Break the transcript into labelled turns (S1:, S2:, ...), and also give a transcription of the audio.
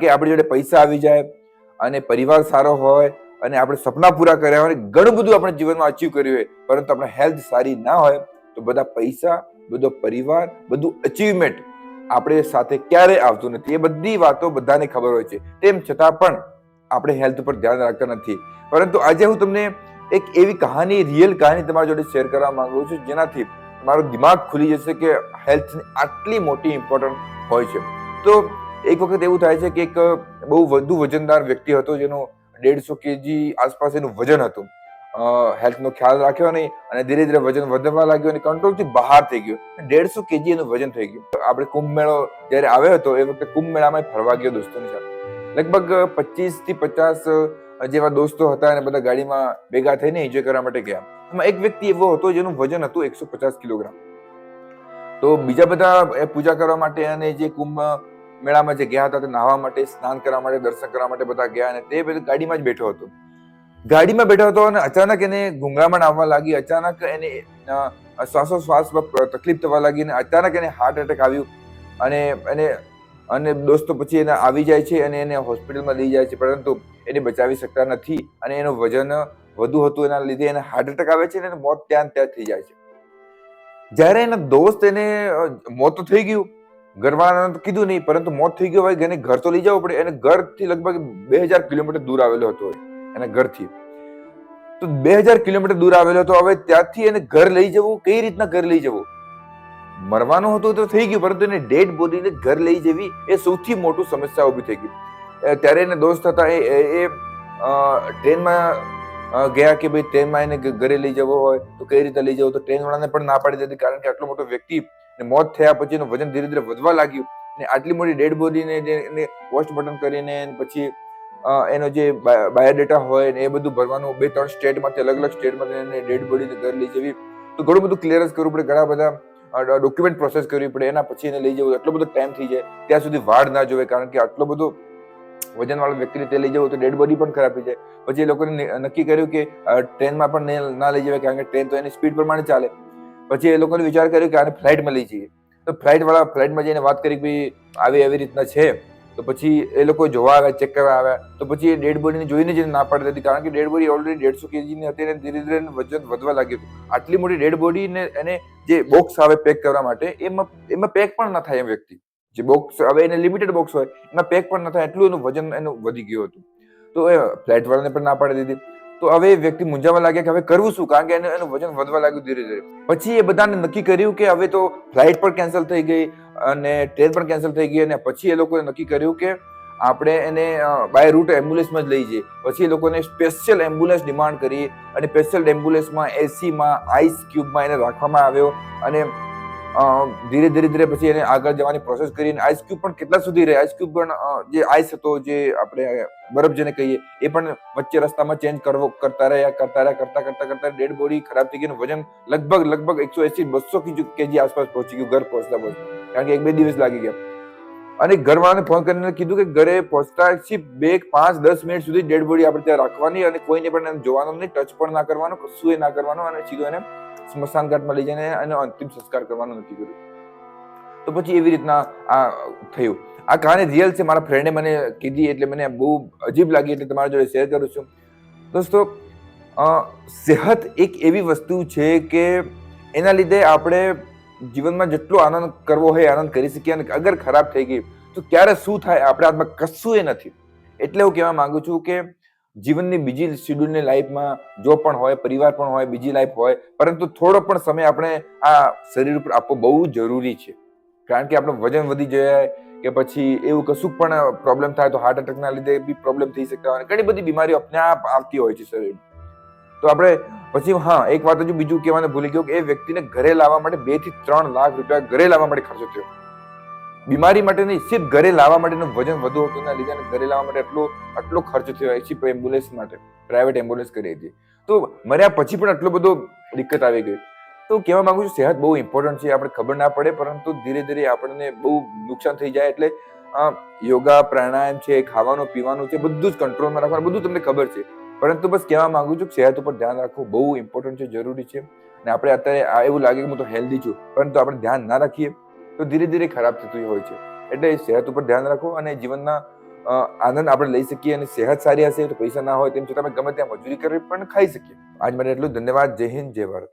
S1: કે આપણી જોડે પૈસા આવી જાય અને પરિવાર સારો હોય અને આપણે સપના પૂરા કર્યા હોય ઘણું બધું આપણે જીવનમાં અચીવ કર્યું હોય, પરંતુ આપણે હેલ્થ સારી ના હોય, તો બધા પૈસા, બધો પરિવાર, બધું અચીવમેન્ટ આપણે સાથે ક્યારે આવતું નથી. એ બધી વાતો બધાને ખબર હોય છે. તેમ છતાં પણ આપણે હેલ્થ પર ધ્યાન રાખતા નથી. પરંતુ આજે હું તમને એક એવી કહાની રિયલ કહાની તમારી જોડે શેર કરવા માંગુ છું, જેનાથી મારું દિમાગ ખુલી જશે કે હેલ્થની આટલી મોટી ઇમ્પોર્ટન્ટ હોય છે. તો એક વખત એવું થાય છે કે એક બહુ વધુ વજનદાર વ્યક્તિ હતો જેનું દેડસો કેજી આસપાસ એનું વજન હતું. હેલ્થનો ખ્યાલ રાખ્યો નહીં અને ધીરે ધીરે વજન વધવા લાગ્યું અને કંટ્રોલથી બહાર થઈ ગયું. દેડસો કેજી એનું વજન થઈ ગયું. આપણે કુંભ મેળો જ્યારે આવ્યો હતો, એ વખતે કુંભ મેળામાં ફરવા ગયો દોસ્તોની સાથે લગભગ પચીસથી પચાસ જેવા દોસ્તો હતા અને બધા ગાડીમાં ભેગા થઈને એન્જોય કરવા માટે ગયા. એમાં એક વ્યક્તિ એવો હતો જેનું વજન હતું એકસો પચાસ કિલોગ્રામ. તો બીજા બધા પૂજા કરવા માટે અને જે કુંભ મેળામાં જે ગયા હતા તે નાહવા માટે, સ્નાન કરવા માટે, દર્શન કરવા માટે બધા ગયા અને તે બધું ગાડીમાં જ બેઠો હતો. ગાડીમાં બેઠો હતો અને અચાનક એને ગુંગામણ આવવા લાગી, અચાનક એને શ્વાસોશ્વાસ શ્વાસોશ્વાસમાં તકલીફ થવા લાગી અને અચાનક એને હાર્ટ એટેક આવ્યું અને એને, અને દોસ્તો પછી એને આવી જાય છે અને એને હોસ્પિટલમાં લઈ જાય છે, પરંતુ એને બચાવી શકતા નથી અને એનું વજન વધુ હતું, એના લીધે એને હાર્ટ એટેક આવે છે અને મોત ત્યાં ત્યાં થઈ જાય છે. જ્યારે એના દોસ્ત એને મોત થઈ ગયું ઘરવાળાને તો કીધું નહીં, પરંતુ મોત થઈ ગયું હોય એને ઘર તો લઈ જવું પડે, એને ઘરથી લગભગ બે હજાર કિલોમીટર દૂર આવેલો હતો એને ઘરથી. તો બે હજાર કિલોમીટર દૂર આવેલો હતો, હવે ત્યાંથી એને ઘર લઈ જવું, કઈ રીતના ઘર લઈ જવું? મરવાનું હતું તો થઈ ગયું, પરંતુ એને ડેડ બોડીને ઘર લઈ જવી એ સૌથી મોટું સમસ્યા ઊભી થઈ ગઈ. ત્યારે એને દોસ્ત હતા, એ, એ- ટ્રેનમાં ગયા કે ભાઈ ટ્રેનમાં એને ઘરે લઈ જવો હોય, તો કઈ રીતે લઈ જવો? તો ટ્રેન વાળાને પણ ના પાડી દીધી, કારણ કે આટલો મોટો વ્યક્તિ ને મોત થયા પછી એનું વજન ધીરે ધીરે વધવા લાગ્યું ને આટલી મોટી ડેડ બોડીને એને પોસ્ટમોર્ટમ કરીને પછી એનો જે બાયોડેટા હોય ને એ બધું ભરવાનું બે ત્રણ સ્ટેટમાંથી અલગ અલગ સ્ટેટમાંથી એને ડેડ બોડીને લઈ જવી. તો ઘણું બધું ક્લિયરન્સ કરવું પડે, ઘણા બધા ડોક્યુમેન્ટ પ્રોસેસ કરવી પડે, એના પછી એને લઈ જવું, એટલો બધો ટાઈમ થઈ જાય. ત્યાં સુધી વાડ ના જોવે, કારણ કે આટલો બધો વજનવાળા વ્યક્તિને તે લઈ જવું તો ડેડ બોડી પણ ખરાબ થઈ જાય. પછી એ લોકોને નક્કી કર્યું કે ટ્રેનમાં પણ ના લઈ જવાય, કારણ કે ટ્રેન તો એની સ્પીડ પ્રમાણે ચાલે. પછી એ લોકોને વિચાર કર્યો કે આને ફ્લાઇટમાં લઈ જઈએ. તો ફ્લાઇટવાળા ફ્લાઇટમાં જઈને વાત કરી કે આવી એવી રીતના છે. તો પછી એ લોકો જોવા આવ્યા, ચેક કરવા આવ્યા. તો પછી એ ડેડ બોડીને જોઈને જ ના પાડી દીધી. કારણ કે ડેડ બોડી ઓલરેડી દેડસો કેજીની હતી અને ધીરે ધીરે વજન વધવા લાગ્યું આટલી મોટી ડેડ બોડીને એને જે બોક્સ આવે પેક કરવા માટે, એમાં એમાં પેક પણ ના થાય એમ વ્યક્તિ. જે બોક્સ, હવે એને લિમિટેડ બોક્સ હોય, એમાં પેક પણ ન થાય. એટલું એનું વજન એનું વધી ગયું હતું. તો એ ફ્લેટવાળાને પણ ના પાડી દીધી. તો હવે એ વ્યક્તિ મૂંઝાવા લાગ્યા કે હવે કરવું શું? કારણ કે એનું વજન વધવા લાગ્યું ધીરે ધીરે. પછી એ બધાને નક્કી કર્યું કે હવે તો ફ્લાઇટ પણ કેન્સલ થઈ ગઈ અને ટ્રેન પણ કેન્સલ થઈ ગઈ અને પછી એ લોકોએ નક્કી કર્યું કે આપણે એને બાય રૂટ એમ્બ્યુલન્સમાં જ લઈ જઈએ. પછી એ લોકોને સ્પેશિયલ એમ્બ્યુલન્સ ડિમાન્ડ કરી અને સ્પેશિયલ એમ્બ્યુલન્સમાં એસીમાં આઈસ ક્યુબમાં એને રાખવામાં આવ્યો અને ધીરે ધીરે ધીરે પછી એને આગળ જવાની પ્રોસેસ કરી અને આઈસ ક્યુબ પણ કેટલા સુધી રહે? આઈસ ક્યુબ પણ જે આઈસ હતો, જે આપણે બરફ જેને કહીએ, એ પણ વચ્ચે રસ્તામાં ચેન્જ કરવો, કરતા રહ્યા કરતા રહ્યા, કરતા કરતા કરતા ડેડ બોડી ખરાબ થઈ ગઈ વજન લગભગ લગભગ એકસો એસી, બસો કેજી આસપાસ પહોંચી ગયું ઘર પહોંચતા પહોંચતા. કારણ કે એક બે દિવસ લાગી ગયા. અને ઘરવાળાને ફોન કરીને કીધું કે ઘરે પહોંચતા પછી બે પાંચ, દસ મિનિટ સુધી ડેડ બોડી આપણે ત્યાં રાખવાની અને કોઈને પણ એમ જોવાનું નહીં ટચ પણ ના કરવાનું કશું એ ના કરવાનું અને સીધું એને સ્મશાન ઘાટમાં લઈ જઈને એનો અંતિમ સંસ્કાર કરવાનું નક્કી કર્યું. તો પછી એવી રીતના આ થયું. આ કહાની રિયલ છે, મારા ફ્રેન્ડે મને કીધી એટલે મને બહુ અજીબ લાગી એટલે તમારા જોડે શેર કરું છું. દોસ્તો સેહત એક એવી વસ્તુ છે કે એના લીધે આપણે જીવનમાં જેટલો આનંદ કરવો હોય, આનંદ કરી શકીએ અને અગર ખરાબ થઈ ગઈ, તો ક્યારે શું થાય, આપણા હાથમાં કશું એ નથી. એટલે હું કહેવા માંગુ છું કે જીવનની બીજી શેડ્યુલની લાઈફમાં જો પણ હોય, પરિવાર પણ હોય, બીજી લાઈફ હોય, પરંતુ થોડો પણ સમય આપણે આ શરીર ઉપર આપવો બહુ જરૂરી છે. કારણ કે આપણું વજન વધી જાય કે પછી એવું કશું પણ પ્રોબ્લેમ થાય તો હાર્ટ એટેકના લીધે બી પ્રોબ્લેમ થઈ શકતા હોય ઘણી બધી બીમારીઓ આપને આપ આવતી હોય છે શરીર તો આપણે પછી હા, એક વાત હજુ બીજું કહેવાને ભૂલી ગયો કે એ વ્યક્તિને ઘરે લાવવા માટે બેથી ત્રણ લાખ રૂપિયા ઘરે લાવવા માટે ખર્ચો થયો. બીમારી માટે નહીં, સિર્ફ ઘરે લાવવા માટેનું વજન વધુ હતું એના લીધે ઘરે લાવવા માટે આટલો આટલો ખર્ચ થયો એસી એમ્બ્યુલન્સ માટે પ્રાઇવેટ એમ્બ્યુલન્સ કરી હતી તો મર્યા પછી પણ આટલો બધો દિક્કત આવી ગઈ. તો કહેવા માંગુ છું, સેહત બહુ ઇમ્પોર્ટન્ટ છે, આપણે ખબર ના પડે, પરંતુ ધીરે ધીરે આપણને બહુ નુકસાન થઈ જાય એટલે યોગા, પ્રાણાયામ છે, ખાવાનું, પીવાનું છે, બધું જ કંટ્રોલમાં રાખવાનું, બધું તમને ખબર છે. પરંતુ બસ કહેવા માંગુ છું કે સેહત ઉપર ધ્યાન રાખવું બહુ ઇમ્પોર્ટન્ટ છે, જરૂરી છે. અને આપણે અત્યારે એવું લાગે કે હું તો હેલ્ધી છું, પરંતુ આપણે ધ્યાન ના રાખીએ. તો ધીરે ધીરે ખરાબ થતી હોય છે. એટલે સેહત ઉપર ધ્યાન રાખો અને જીવનના આનંદ આપણે લઈ શકીએ અને સેહત સારી હશે તો પૈસા ના હોય તેમ છતાં અમે ગમે ત્યાં મજૂરી કરી પણ ખાઈ શકીએ. આજ માટે એટલું ધન્યવાદ. જય હિન્દ. જય ભારત.